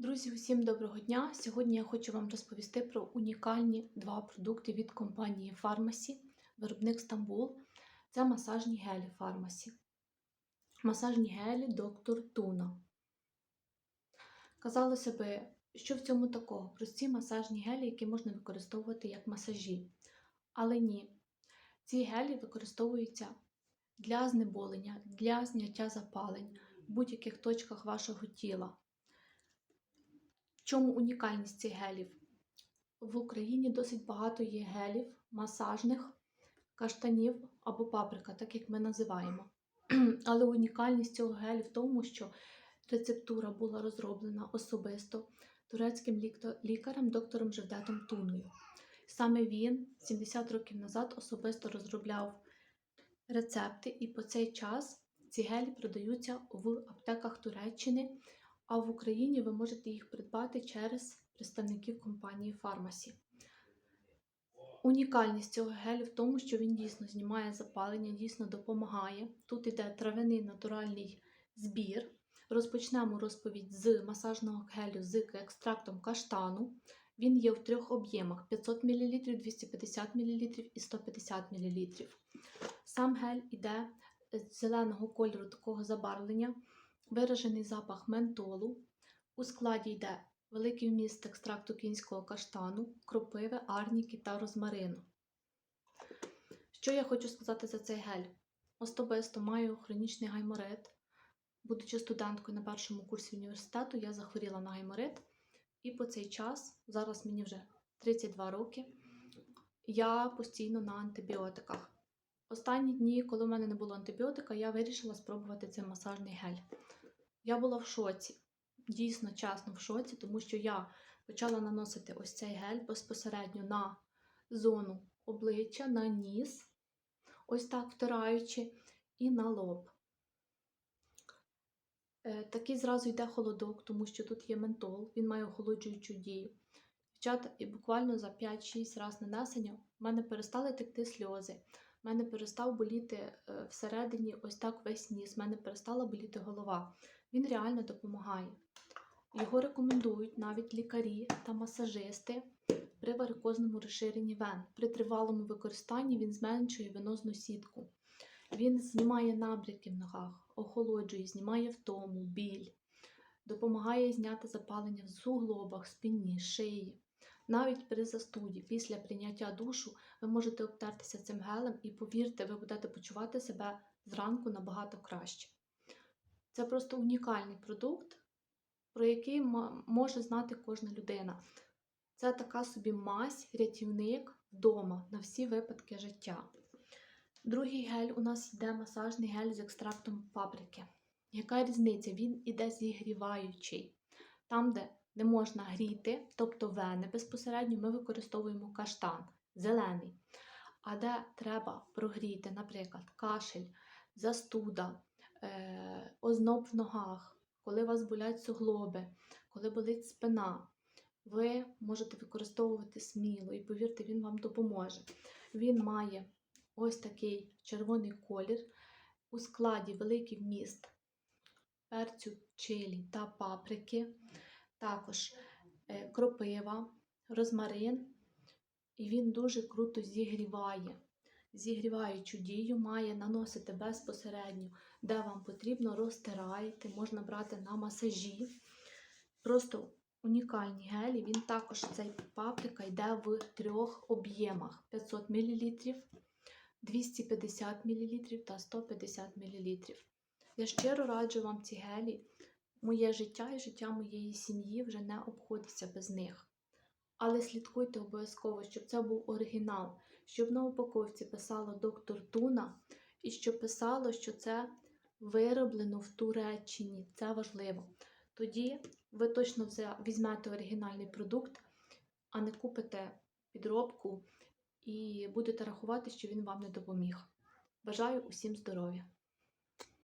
Друзі, усім доброго дня! Сьогодні я хочу вам розповісти про унікальні два продукти від компанії Фармасі, виробник Стамбул. Це масажні гелі Фармасі. Масажні гелі доктор Туна. Казалося би, що в цьому такого? Прості масажні гелі, які можна використовувати як масажі. Але ні, ці гелі використовуються для знеболення, для зняття запалень в будь-яких точках вашого тіла. Чому унікальність цих гелів? В Україні досить багато є гелів, масажних, каштанів або паприка, так як ми називаємо. Але унікальність цього гелю в тому, що рецептура була розроблена особисто турецьким лікарем доктором Жевдетом Туною. Саме він 70 років назад особисто розробляв рецепти, і по цей час ці гелі продаються в аптеках Туреччини. А в Україні ви можете їх придбати через представників компанії Фармасі. Унікальність цього гелю в тому, що він дійсно знімає запалення, дійсно допомагає. Тут йде травяний натуральний збір. Розпочнемо розповідь з масажного гелю з екстрактом каштану. Він є в трьох об'ємах: 500 мл, 250 мл і 150 мл. Сам гель йде з зеленого кольору такого забарвлення виражений запах ментолу. У складі йде великий вміст екстракту кінського каштану, кропиви, арніки та розмарину. Що я хочу сказати за цей гель? Особисто маю хронічний гайморит. Будучи студенткою на першому курсі університету, я захворіла на гайморит. І по цей час, зараз мені вже 32 роки, я постійно на антибіотиках. Останні дні, коли в мене не було антибіотика, я вирішила спробувати цей масажний гель. Я була в шоці, дійсно чесно в шоці, тому що я почала наносити ось цей гель безпосередньо на зону обличчя, на ніс, ось так втираючи, і на лоб. Е, такий зразу йде холодок, тому що тут є ментол, він має охолоджуючу дію. Дівчата, і буквально за 5-6 разів нанесення в мене перестали текти сльози. В мене перестав боліти е, всередині ось так весь ніс, в мене перестала боліти голова. Він реально допомагає. Його рекомендують навіть лікарі та масажисти при варикозному розширенні вен. При тривалому використанні він зменшує венозну сітку. Він знімає набряки в ногах, охолоджує, знімає втому, біль, допомагає зняти запалення в суглобах, спині, шиї. Навіть при застуді, після прийняття душу, ви можете обтертися цим гелем і, повірте, ви будете почувати себе зранку набагато краще. Це просто унікальний продукт, про який може знати кожна людина. Це така собі мазь, рятівник вдома на всі випадки життя. Другий гель у нас йде масажний гель з екстрактом паприки. Яка різниця? Він іде зігріваючий. Там, де не можна гріти, тобто вени безпосередньо ми використовуємо каштан зелений. А де треба прогріти, наприклад, кашель, застуда, е, озноб в ногах, коли у вас болять суглоби, коли болить спина, ви можете використовувати сміло і, повірте, він вам допоможе. Він має ось такий червоний колір, у складі великий вміст перцю, чилі та паприки також е, кропива, розмарин, і він дуже круто зігріває. Зігріваючу дію має наносити безпосередньо, де вам потрібно, розтираєте, можна брати на масажі. Просто унікальні гелі. Він також цей паприка йде в трьох об'ємах: 500 мл, 250 мл та 150 мл. Я щиро раджу вам ці гелі. Моє життя і життя моєї сім'ї вже не обходиться без них. Але слідкуйте обов'язково, щоб це був оригінал, щоб на упаковці писало доктор Туна і щоб писало, що це вироблено в Туреччині. Це важливо. Тоді ви точно візьмете оригінальний продукт, а не купите підробку і будете рахувати, що він вам не допоміг. Бажаю усім здоров'я!